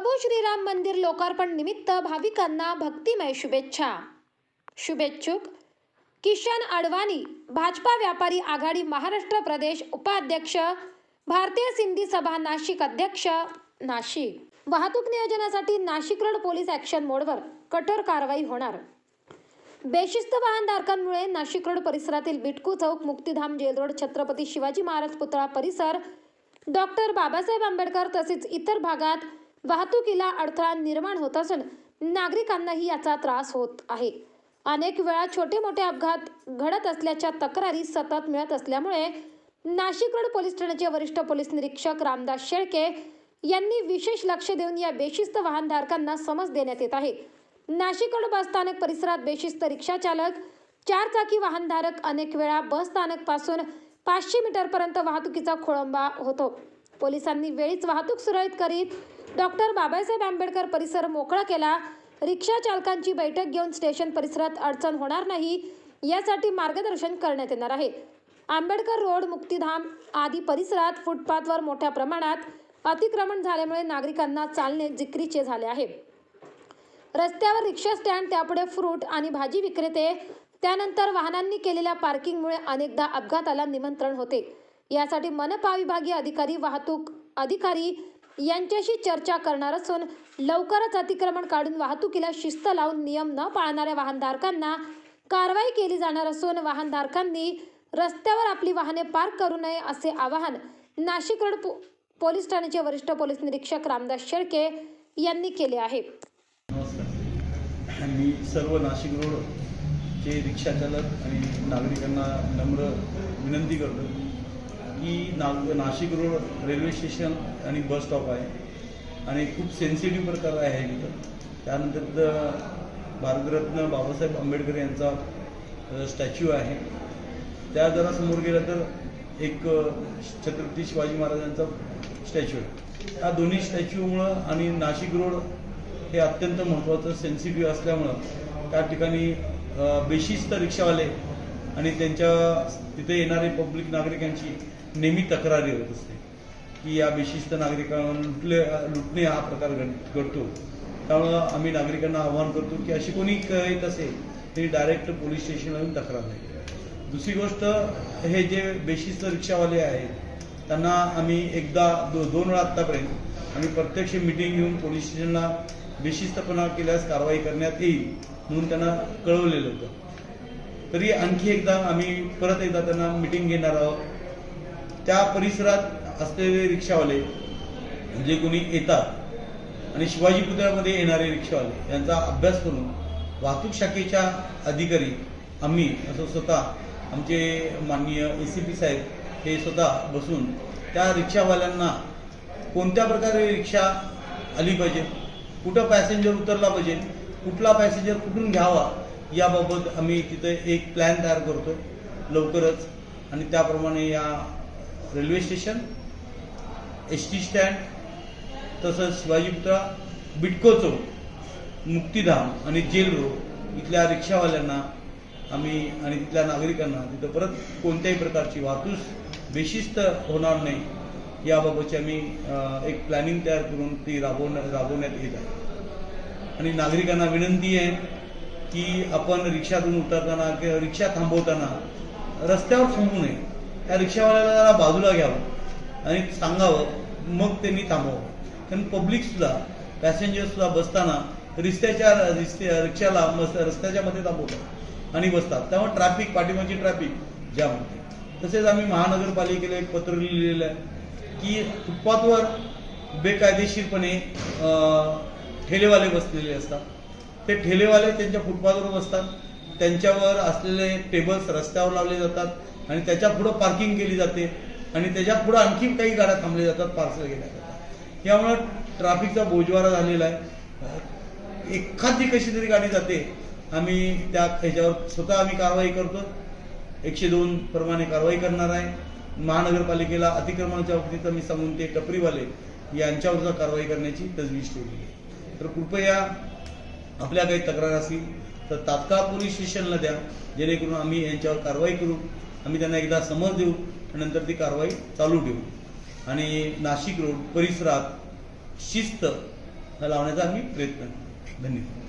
प्रभू श्रीराम मंदिर लोकार्पण निमित्त भाविकांना भक्तिमय शुभेच्छा. शुभेच्छुक किशन अडवाणी भाजपा व्यापारी आघाडी महाराष्ट्र प्रदेश उपाध्यक्ष भारतीय सिंधी सभा नाशिक अध्यक्ष नाशिक. वाहतूक नियोजनासाठी नाशिक रोड पोलीस ॲक्शन मोडवर कठोर कारवाई होणार. बेशिस्त वाहनधारकांमुळे नाशिक रोड परिसरातील बिटकू चौक मुक्तीधाम जेल रोड छत्रपती शिवाजी महाराज पुतळा परिसर डॉक्टर बाबासाहेब आंबेडकर तसेच इतर भागात वाहतुकीला अडथळा निर्माण होत असून नागरिकांनाही याचा त्रास होत आहे. अनेक वेळा छोटे मोठे अपघात घडत असल्याच्या तक्रारी सतत मिळत असल्यामुळे नाशिक रोड पोलीस ठाण्याचे वरिष्ठ पोलीस निरीक्षक रामदास शेळके यांनी विशेष लक्ष देऊन या बेशिस्त वाहनधारकांना समज देण्यात येत आहे. नाशिक रोड बस स्थानक परिसरात बेशिस्त रिक्षा चालक चारचाकी वाहनधारक अनेक वेळा बस स्थानकपासून पाचशे मीटरपर्यंत वाहतुकीचा खोळंबा होतो. पोलिसांनी वेळीच वाहतूक सुरळीत करीत डॉक्टर बाबासाहेब आंबेडकर परिसर मोकळा केला. रिक्षा चालकांची बैठक घेऊन स्टेशन परिसरात अडचण होणार नाही यासाठी मार्गदर्शन करण्यात येणार आहे. आंबेडकर रोड मुक्तीधाम आदी परिसरात फुटपाथवर मोठ्या प्रमाणात अतिक्रमण झाल्यामुळे नागरिकांना चालणे जिक्रीचे झाले आहे. रस्त्यावर रिक्षा स्टँड त्यापुढे फ्रूट आणि भाजी विक्रेते त्यानंतर वाहनांनी केलेल्या पार्किंगमुळे अनेकदा अपघाताला निमंत्रण होते. यासाठी मनपा विभागीय अधिकारी वाहतूक अधिकारी यांच्याशी चर्चा करणार असून लवकरच अतिक्रमण काढून वाहतुकीला शिस्त लावून नियम न पाळणाऱ्या वाहनधारकांना कारवाई केली जाणार असून वाहनधारकांनी रस्त्यावर आपली वाहने पार्क करू नये असे आवाहन नाशिक रोड पो- पोलीस ठाण्याचे वरिष्ठ पोलीस निरीक्षक रामदास शेळके यांनी केले आहे. नमस्कार. मी सर्व नाशिक रोडचे रिक्षाचालक आणि नागरिकांना नम्र विनंती करतो. की ना नाशिक रोड रेल्वे स्टेशन आणि बस स्टॉप आहे. आणि खूप सेन्सिटिव्ह प्रकार आहे तिथं. त्यानंतर भारतरत्न बाबासाहेब आंबेडकर यांचा स्टॅच्यू आहे. त्या जरा समोर गेलं तर एक छत्रपती शिवाजी महाराजांचा स्टॅच्यू आहे. या दोन्ही स्टॅच्यूमुळं आणि नाशिक रोड हे अत्यंत महत्त्वाचं सेन्सिटिव्ह असल्यामुळं त्या ठिकाणी बेशिस्त रिक्षावाले आणि त्यांच्या तिथे येणारे पब्लिक नागरिकांची नेहमी तक्रारी होत असते की या बेशिस्त नागरिकांना लुटले लुटणे हा प्रकार घडतो. त्यामुळं आम्ही नागरिकांना आवाहन करतो की अशी कोणी येत असेल तरी डायरेक्ट पोलीस स्टेशनला येऊन तक्रार नाही दुसरी गोष्ट हे जे बेशिस्त रिक्षावाले आहेत त्यांना आम्ही एकदा दो दोन वेळा आत्तापर्यंत आम्ही प्रत्यक्ष मिटिंग घेऊन पोलीस स्टेशनला बेशिस्तपणा केल्यास कारवाई करण्यात येईल म्हणून त्यांना कळवलेलं होतं. तरी आणखी एकदा आम्ही परत एकदा त्यांना मिटिंग घेणार आहोत. त्या परिसरात असलेले रिक्षावाले जे कोणी येतात आणि शिवाजी पुतळ्यामध्ये येणारे रिक्षावाले यांचा अभ्यास करून वाहतूक शाखेच्या अधिकारी आम्ही असं स्वतः आमचे माननीय ए सी पी साहेब हे स्वतः बसून त्या रिक्षावाल्यांना कोणत्या प्रकारे रिक्षा आली पाहिजे कुठं पॅसेंजर उतरला पाहिजे कुठला पॅसेंजर कुठून घ्यावा याबाबत आम्ही तिथे एक प्लॅन तयार करतो लवकरच. आणि त्याप्रमाणे या railway station S T stand तसंच शिवाजीपुत्रा बिटको चौक मुक्तीधाम आणि जेल रोड इथल्या रिक्षावाल्यांना आम्ही आणि तिथल्या नागरिकांना तिथं परत कोणत्याही प्रकारची वाहतूक बेशिस्त होणार नाही याबाबतची आम्ही एक प्लॅनिंग तयार करून ती राबवण्या राबवण्यात येत आहे. आणि नागरिकांना विनंती आहे की आपण रिक्षातून उतरताना किंवा रिक्षा थांबवताना रस्त्यावर थांबू नये. त्या रिक्षावाल्याला जरा बाजूला घ्यावं आणि सांगावं मग त्यांनी थांबवावं. कारण पब्लिक सुद्धा पॅसेंजर सुद्धा बसताना रिस्त्याच्या रिस्ते रिक्षाला रस्त्याच्या मध्ये थांबवतात आणि बसतात. त्यामुळे ट्रॅफिक पाठीमागची ट्रॅफिक जाम होते. तसेच आम्ही महानगरपालिकेला एक पत्र लिहिलेलं आहे की फुटपाथवर बेकायदेशीरपणे ठेलेवाले बसलेले असतात. ते ठेलेवाले त्यांच्या फुटपाथवर बसतात त्यांच्यावर असलेले टेबल्स रस्त्यावर लावले जातात आणि त्याच्या पुढं पार्किंग केली जाते आणि त्याच्या पुढं आणखी काही गाड्या थांबल्या जातात पार्सल घेण्याकरता यामुळं ट्रॅफिकचा बोजवारा झालेला आहे. एखादी कशी तरी गाडी जाते. आम्ही त्या ह्याच्यावर स्वतः आम्ही कारवाई करतो एकशे दोन प्रमाणे कारवाई करणार आहे. महानगरपालिकेला अतिक्रमणाच्या बाबतीत आम्ही सांगून ते टपरीवाले यांच्यावर कारवाई करण्याची तजवीज ठेवली आहे. तर कृपया आपल्या काही तक्रार असतील तर तात्काळ पोलीस स्टेशनला द्या. जेणेकरून आम्ही यांच्यावर कारवाई करू. आम्ही त्यांना एकदा समज देऊ आणि नंतर ती कारवाई चालू ठेवू. आणि नाशिक रोड परिसरात शिस्त लावण्याचा आम्ही प्रयत्न धन्यवाद.